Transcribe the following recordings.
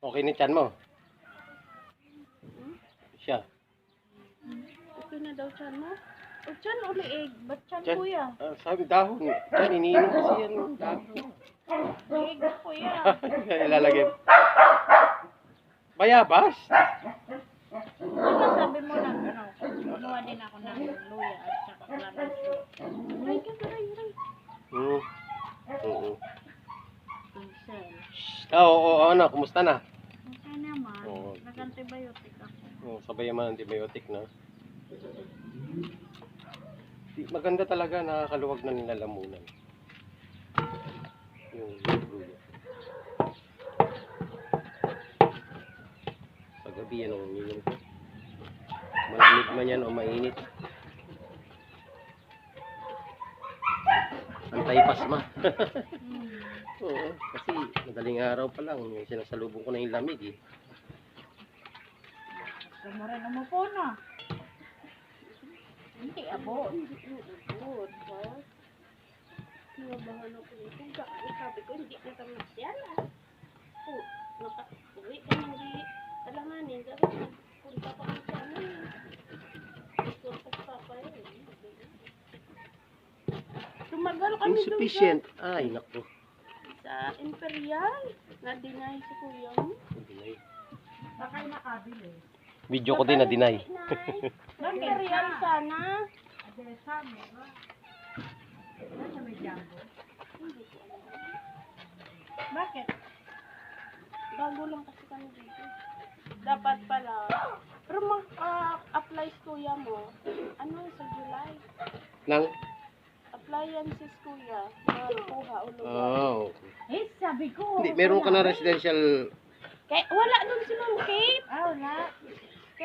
Okay ni chan mo? Siya. Okay na daw chan mo? O chan o liig? Ba't chan Chan. kuya? Ah, sabi dahon. Chan, iniinom kasi yan. Dahon. Na kuya. Ilalagay. Bayabas? Ano sabi mo lang, ano, kumuha din ako ng luya at saka clamato. Ay, ka, aray, aray. Hmm. Oo. Oo, oo, ano, kumusta na? Okay naman. Oo. Nag-antibiotic ako. Oh, sabay naman antibiotic na. Maganda talaga nakakaluwag na nilalamunan. Yung luya. Sa gabi yan ang umiinom ko. Malamig man yan o mainit. Antay-pasma. Hmm. Oo, kasi madaling araw pa lang, sinasalubong ko na yung lamig eh. Gusto mo rin umupo na. Hindi, abo. Good, ha? Kinabahan ako nito. Dahil sabi ko, hindi na kami yan, ah. Oh, nakauwi ka nang di alanganin. Sabi ko, punta pa kami sa amin. Gusto ko yun. Tumagal kami doon Insufficient. Ay, naku. sa, Imperial. Na-deny si kuya mo. Baka nakabili. Video ko din na deny. Imperial sana. Ade, sa mo, ba? Ano sa may jumbo? Hindi ko alam. Bakit? Bago lang kasi kami dito. Dapat pala. Pero mag-apply kuya mo. Ano sa July? Nang? Appliances kuya. Makuha o lugar. Oh. Eh, sabi ko. Hindi, meron ka na residential. Kaya wala dun si Ma'am Kate. Ah, wala.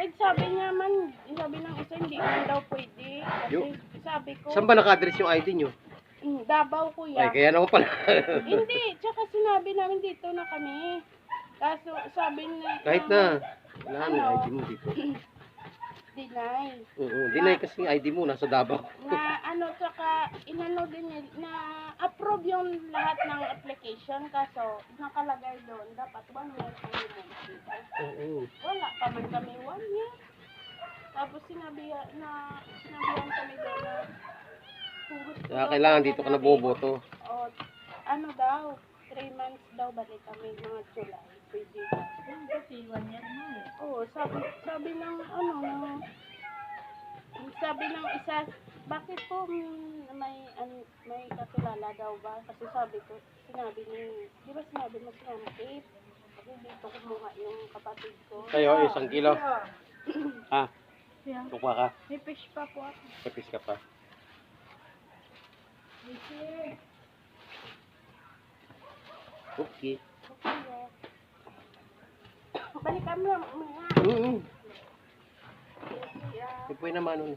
Kahit sabi niya man, sabi ng isa hindi man daw pwede. Kasi Yo. sabi ko, Saan ba naka-address yung ID nyo? "Mm, Davao Ay, kuya. kaya naman pala. Hindi, tsaka sinabi namin dito na kami. Kaso sabi na Kahit na. Wala na yung ID mo dito. deny. Oo, deny kasi yung ID mo, nasa Davao. Na ano, tsaka inano din nil- na approve yung lahat ng application kaso nakalagay doon dapat one year ang minimum. Oo. Wala pa man kami one. Tapos sinabi na sinabihan kami doon na kung gusto Kaya daw kailangan dito ka naboboto. O, ano daw, three months daw balik kami mga July. Pwede daw. Yung kasi year na eh. Oo, sabi, sabi ng ano, sabi ng isa, bakit po may, an, may kakilala daw ba? Kasi sabi ko, sinabi ni, di ba sinabi mo si Ma'am Kate? Kasi dito kumuha yung kapatid ko. Kayo, isang kilo. Ha? Yeah. Tukwa ka. May fish pa po ako. Kapis ka pa. Okay. Okay, yeah. Balikan mo mga. Oo. Yeah. Pwede naman nun.